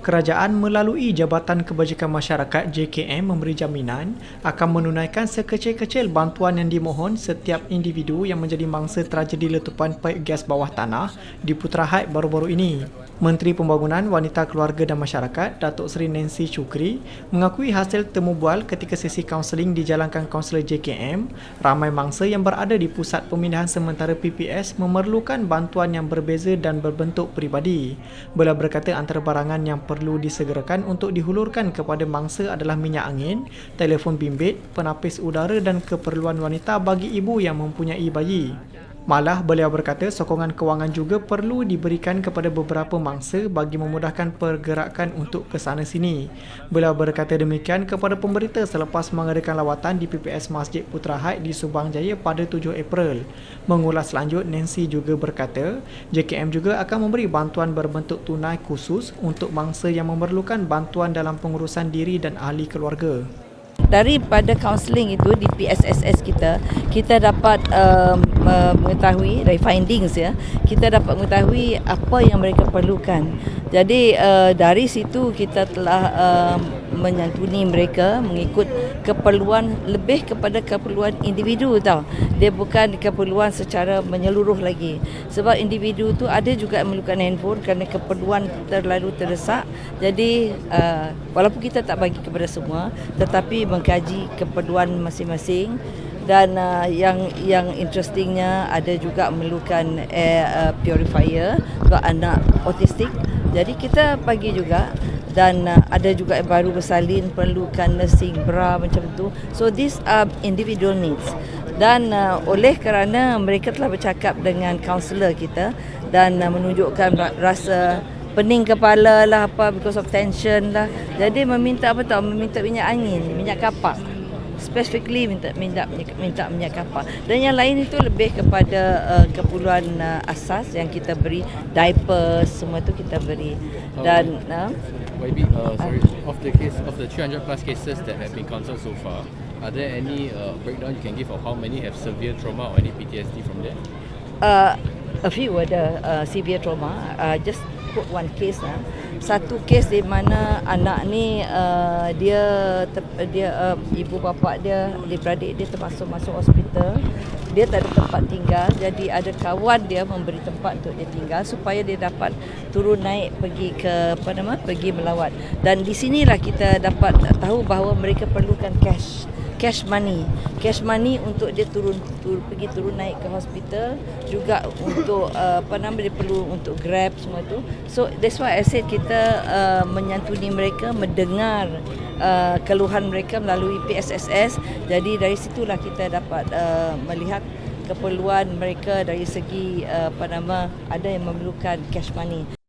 Kerajaan melalui Jabatan Kebajikan Masyarakat JKM memberi jaminan akan menunaikan sekecil-kecil bantuan yang dimohon setiap individu yang menjadi mangsa tragedi letupan paip gas bawah tanah di Putra Heights baru-baru ini. Menteri Pembangunan Wanita Keluarga dan Masyarakat Datuk Seri Nancy Chukri mengakui hasil temu bual ketika sesi kaunseling dijalankan kaunselor JKM, ramai mangsa yang berada di pusat pemindahan sementara PPS memerlukan bantuan yang berbeza dan berbentuk peribadi. Beliau berkata antara barangan yang perlu disegerakan untuk dihulurkan kepada mangsa adalah minyak angin, telefon bimbit, penapis udara dan keperluan wanita bagi ibu yang mempunyai bayi. Malah beliau berkata sokongan kewangan juga perlu diberikan kepada beberapa mangsa bagi memudahkan pergerakan untuk ke sana sini. Beliau berkata demikian kepada pemberita selepas mengadakan lawatan di PPS Masjid Putra Heights di Subang Jaya pada 7 April. Mengulas lanjut, Nancy juga berkata JKM juga akan memberi bantuan berbentuk tunai khusus untuk mangsa yang memerlukan bantuan dalam pengurusan diri dan ahli keluarga. Daripada kaunseling itu di PSSS kita kita dapat um, uh, mengetahui dari findings ya kita dapat mengetahui apa yang mereka perlukan jadi uh, dari situ kita telah uh, menyantuni mereka mengikut keperluan lebih kepada keperluan individu tau. Dia bukan keperluan secara menyeluruh lagi. Sebab individu tu ada juga memerlukan handphone kerana keperluan terlalu terdesak. Jadi uh, walaupun kita tak bagi kepada semua tetapi mengkaji keperluan masing-masing dan uh, yang yang interestingnya ada juga memerlukan air uh, purifier untuk anak autistik. Jadi kita bagi juga. Dan uh, ada juga yang baru bersalin perlukan nursing bra macam tu. So these are individual needs. Dan uh, oleh kerana mereka telah bercakap dengan kaunselor kita dan uh, menunjukkan ra- rasa pening kepala lah apa because of tension lah. Jadi meminta apa tahu meminta minyak angin minyak kapak specifically minta minta minta minyak kapak dan yang lain itu lebih kepada uh, keperluan uh, asas yang kita beri diaper semua tu kita beri. Dan uh, YB, uh, sorry, of the case of the 300 plus cases that have been counseled so far, are there any uh, breakdown you can give of how many have severe trauma or any PTSD from there? uh, a few ada uh, severe trauma. Uh, just quote one case lah. Satu kes di mana anak ni uh, dia ter, dia uh, ibu bapa dia, adik beradik dia termasuk masuk hospital. Dia tak ada tempat tinggal jadi ada kawan dia memberi tempat untuk dia tinggal supaya dia dapat turun naik pergi ke apa nama pergi melawat. Dan di sinilah kita dapat tahu bahawa mereka perlukan cash cash money. Cash money untuk dia turun, turun pergi turun naik ke hospital juga untuk uh, apa nama dia perlu untuk grab semua tu. So that's why I said kita uh, menyantuni mereka mendengar uh, keluhan mereka melalui PSSS jadi dari situlah kita dapat uh, melihat keperluan mereka dari segi uh, apa nama ada yang memerlukan cash money